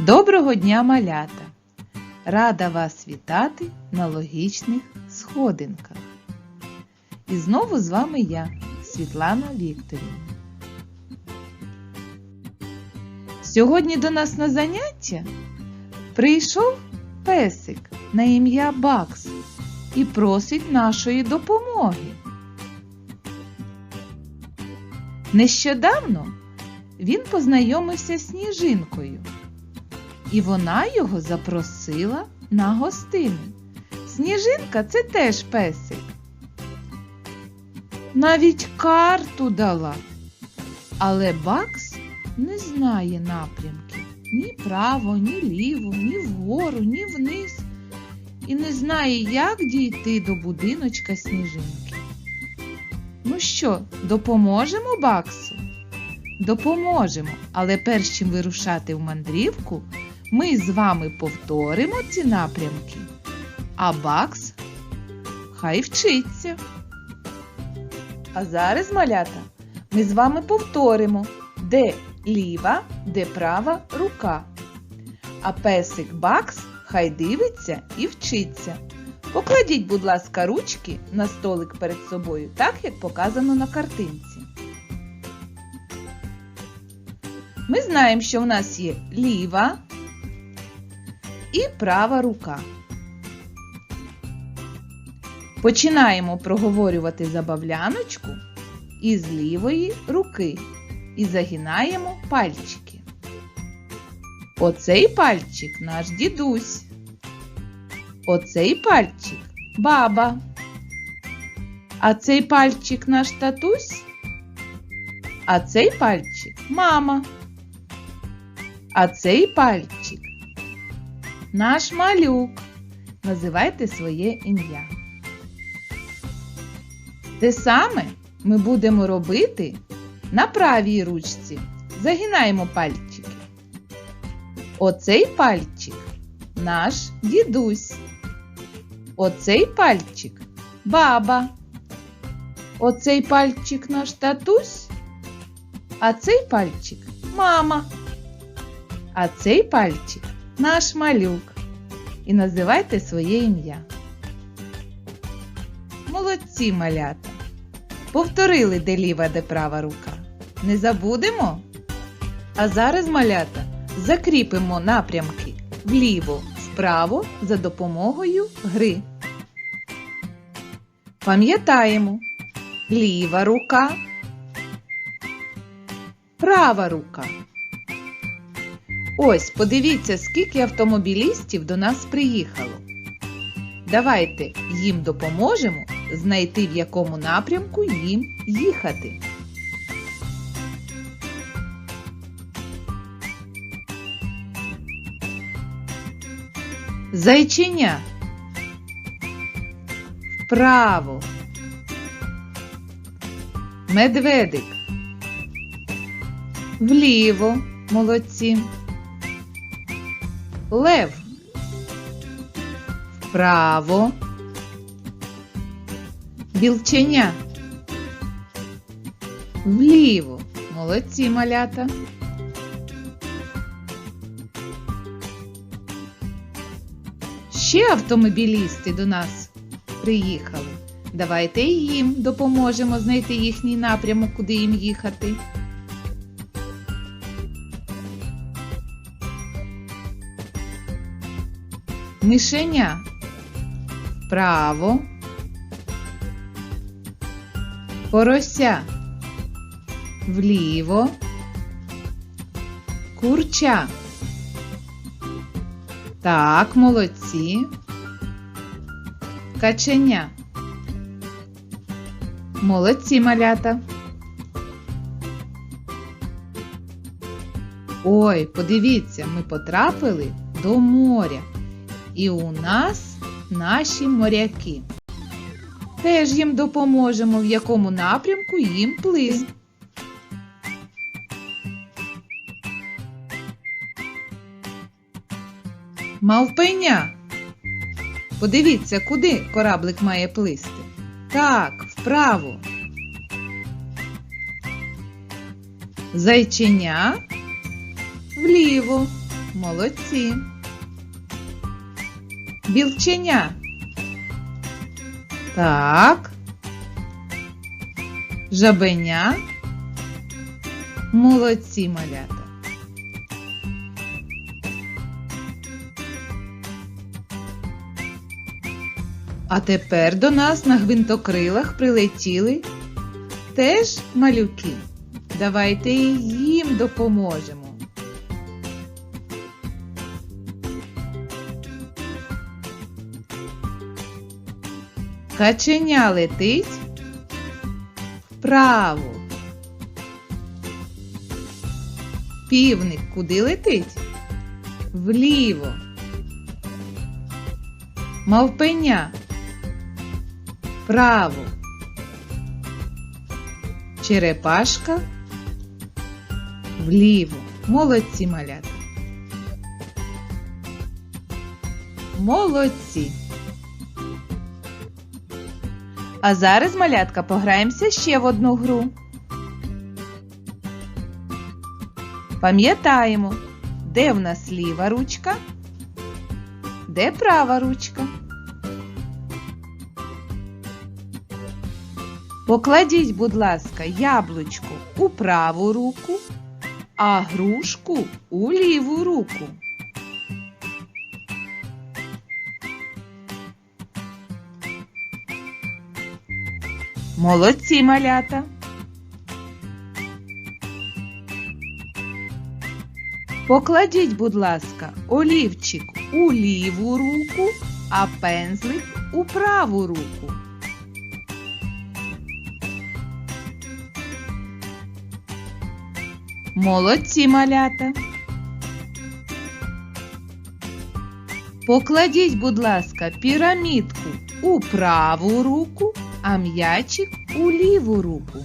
Доброго дня, малята! Рада вас вітати на логічних сходинках. І знову з вами я, Світлана Вікторівна. Сьогодні до нас на заняття прийшов песик на ім'я Бакс і просить нашої допомоги. Нещодавно він познайомився з сніжинкою, і вона його запросила на гостини. Сніжинка це теж песик. Навіть карту дала. Але Бакс не знає напрямків ні право, ні ліво, ні вгору, ні вниз. І не знає, як дійти до будиночка сніжинки. Ну що, допоможемо Баксу? Допоможемо, але перш чим вирушати в мандрівку, ми з вами повторимо ці напрямки, а Бакс хай вчиться. А зараз, малята, ми з вами повторимо, де ліва, де права рука. А песик Бакс хай дивиться і вчиться. Покладіть, будь ласка, ручки на столик перед собою, так як показано на картинці. Ми знаємо, що в нас є ліва і права рука. Починаємо проговорювати забавляночку із лівої руки і загинаємо пальчики. Оцей пальчик наш дідусь. Оцей пальчик баба. А цей пальчик наш татусь. А цей пальчик мама. А цей пальчик наш малюк. Називайте своє ім'я. Те саме ми будемо робити на правій ручці. Загинаємо пальчики. Оцей пальчик наш дідусь. Оцей пальчик баба. Оцей пальчик наш татусь. А цей пальчик мама. А цей пальчик наш малюк. І називайте своє ім'я. Молодці малята. Повторили, де ліва, де права рука. Не забудемо? А зараз малята закріпимо напрямки вліво, вправо за допомогою гри. Пам'ятаємо ліва рука, права рука. Ось, подивіться, скільки автомобілістів до нас приїхало. Давайте їм допоможемо знайти, в якому напрямку їм їхати. Зайченя. Вправо. Медведик. Вліво. Молодці. Лев. Вправо. Білченя. Вліво. Молодці малята. Ще автомобілісти до нас приїхали. Давайте їм допоможемо знайти їхній напрямок, куди їм їхати. Мишеня. Вправо. Порося. Вліво. Курча. Так, молодці. Каченя. Молодці малята. Ой, подивіться, ми потрапили до моря. І у нас наші моряки. Теж їм допоможемо, в якому напрямку їм плисти. Мавпеня. Подивіться, куди кораблик має плисти. Так, вправо. Зайченя вліво. Молодці. Білченя. Так. Жабеня. Молодці малята. А тепер до нас на гвинтокрилах прилетіли теж малюки. Давайте їм допоможемо. Каченя летить вправо. Півник куди летить? Вліво. Мавпеня. Вправо. Черепашка. Вліво. Молодці малята. Молодці. А зараз, малятка, пограємося ще в одну гру. Пам'ятаємо, де в нас ліва ручка, де права ручка. Покладіть, будь ласка, яблучко у праву руку, а грушку у ліву руку. Молодці малята. Покладіть, будь ласка, олівчик у ліву руку, а пензлик у праву руку. Молодці малята. Покладіть, будь ласка, пірамідку у праву руку, а м'ячик у ліву руку.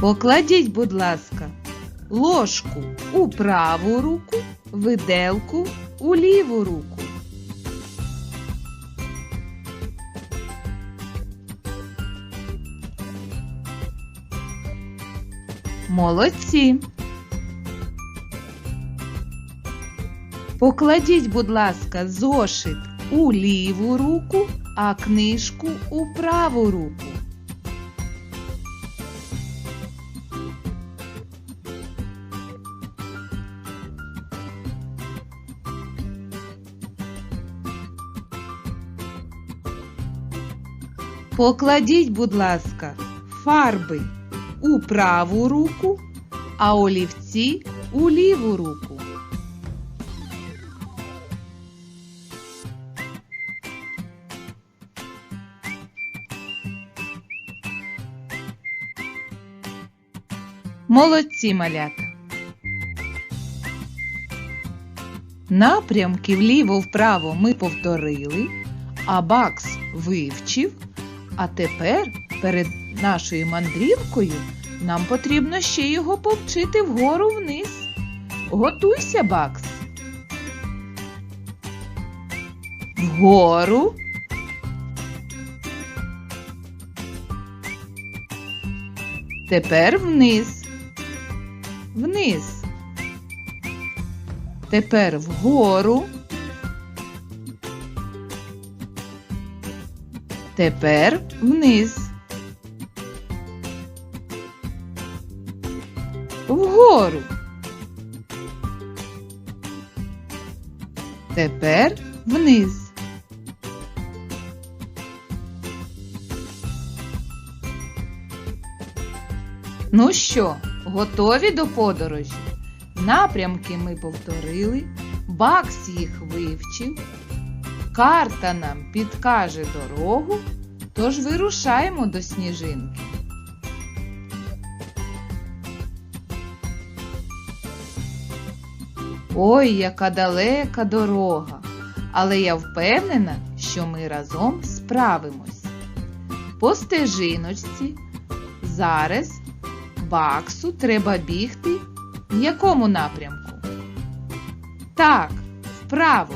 Покладіть, будь ласка, ложку у праву руку, виделку у ліву руку. Молодці. Покладіть, будь ласка, зошит у ліву руку, а книжку у праву руку. Покладіть, будь ласка, фарби у праву руку, а олівці у ліву руку. Молодці малята. Напрямки вліво-вправо ми повторили, а Бакс вивчив. А тепер перед нашою мандрівкою нам потрібно ще його повчити вгору вниз. Готуйся, Бакс. Вгору. Тепер вниз. Вниз. Тепер вгору. Тепер вниз. Вгору. Тепер вниз. Ну що, готові до подорожі? Напрямки ми повторили, Бакс їх вивчив. Карта нам підкаже дорогу, тож вирушаємо до сніжинки. Ой, яка далека дорога! Але я впевнена, що ми разом справимось. По стежиночці зараз баксу треба бігти в якому напрямку? Так, вправо.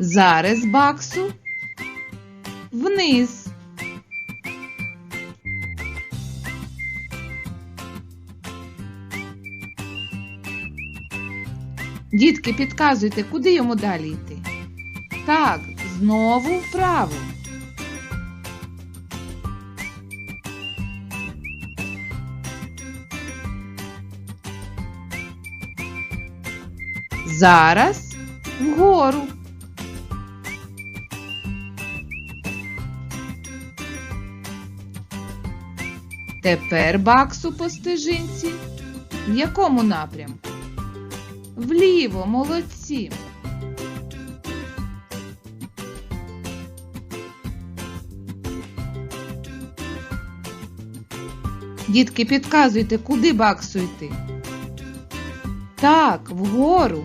Зараз баксу вниз. Дітки, підказуйте, куди йому далі йти? Так, знову вправо. Зараз вгору. Тепер баксу по стежинці. В якому напрямку? Вліво, молодці. Дітки, підказуйте, куди баксу йти? Так, вгору.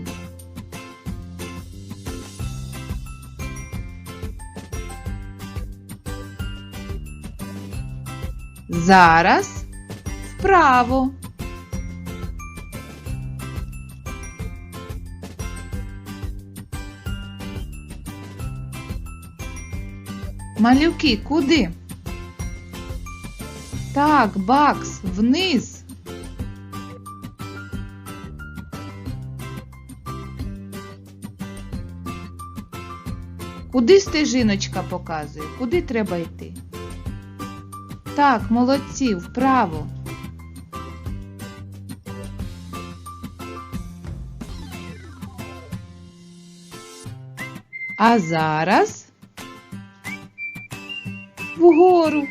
Зараз вправо. Малюки, куди? Так, бакс, вниз. Куди стежиночка показує? Куди треба йти? Так, молодці, вправо. А зараз вгору.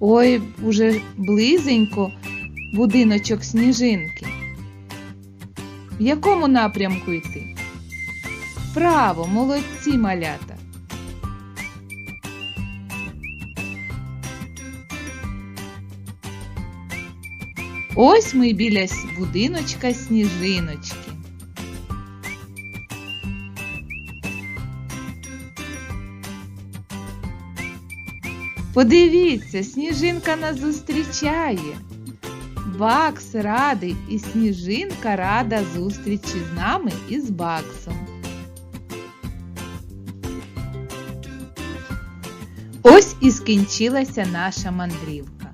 Ой, уже близенько будиночок сніжинки. В якому напрямку йти? Вправо, молодці малята. Ось ми біля будиночка сніжиночки. Подивіться, сніжинка нас зустрічає. Бакс радий і сніжинка рада зустрічі з нами і з Баксом. Ось і скінчилася наша мандрівка.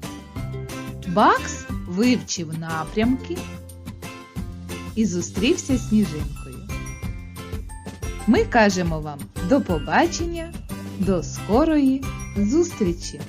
Бакс вивчив напрямки і зустрівся з сніжинкою. Ми кажемо вам до побачення, до скорої зустрічі!